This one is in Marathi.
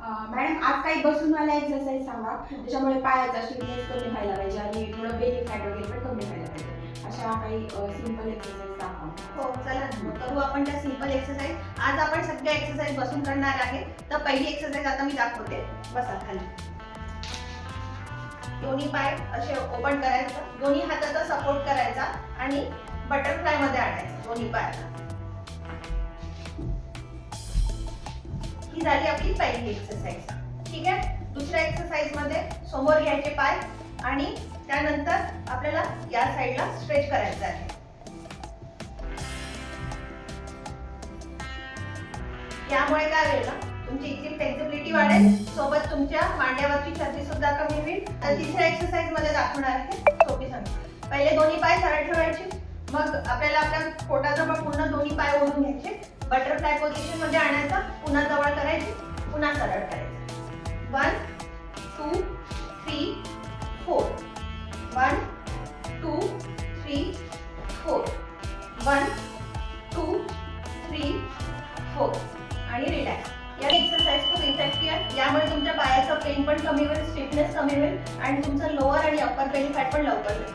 मॅडम आज काही बसूनवाल्या एक्सरसाइज सांगा. त्याच्यामुळे पायाचा स्टिफनेस कमी व्हायला पाहिजे आणि थोडं बेली फॅट वगैरे पण कमी व्हायला पाहिजे. अशा काही सिंपल एक्सरसाइज दाखवा हो चला. मग करू आपण त्या सिंपल एक्सरसाइज आज आपण सगळ्या एक्सरसाइज बसून करणार आहे. तर पहिली एक्सरसाइज आता मी दाखवते. बसा खाली. दोन्ही पाय असे ओपन करायचं. दोन्ही हाताचा सपोर्ट करायचा आणि बटरफ्लायमध्ये आणायचं दोन्ही पायाला. ही झाली आपली पहिली एक्सरसाइज ठीक आहे? दुसऱ्या एक्सरसाइजमध्ये समोर घ्यायचे पाय आणि त्यानंतर आपल्याला या साईडला स्ट्रेच करायचं आहे. यामुळे काय होईल ना तुमची इथली फ्लेक्झिबिलिटी वाढेल. सोबत तुमच्या मांड्यावरची छाती सुद्धा कमी होईल. आणि तिसऱ्या एक्सरसाइजमध्ये दाखवणार आहे सोपी सांग पहिले दोन्ही पाय सरळ ठेवायचे. मग आपल्याला आपल्या पोटाजवळ पूर्ण दोन्ही पाय ओढून घ्यायचे. बटरफ्लाय पोझिशनमध्ये आणायचा. पुन्हा पुन्हा सरळ करायचं. One two three four one two three four one two three four आणि रिलॅक्स या एक्सरसाइज खूप इफेक्टिव्ह आहे यामुळे तुमच्या पायाचं पेन पण कमी होईल स्टिफनेस कमी होईल आणि तुमचं लोअर आणि अप्पर बेली फॅट पण लवकर होईल.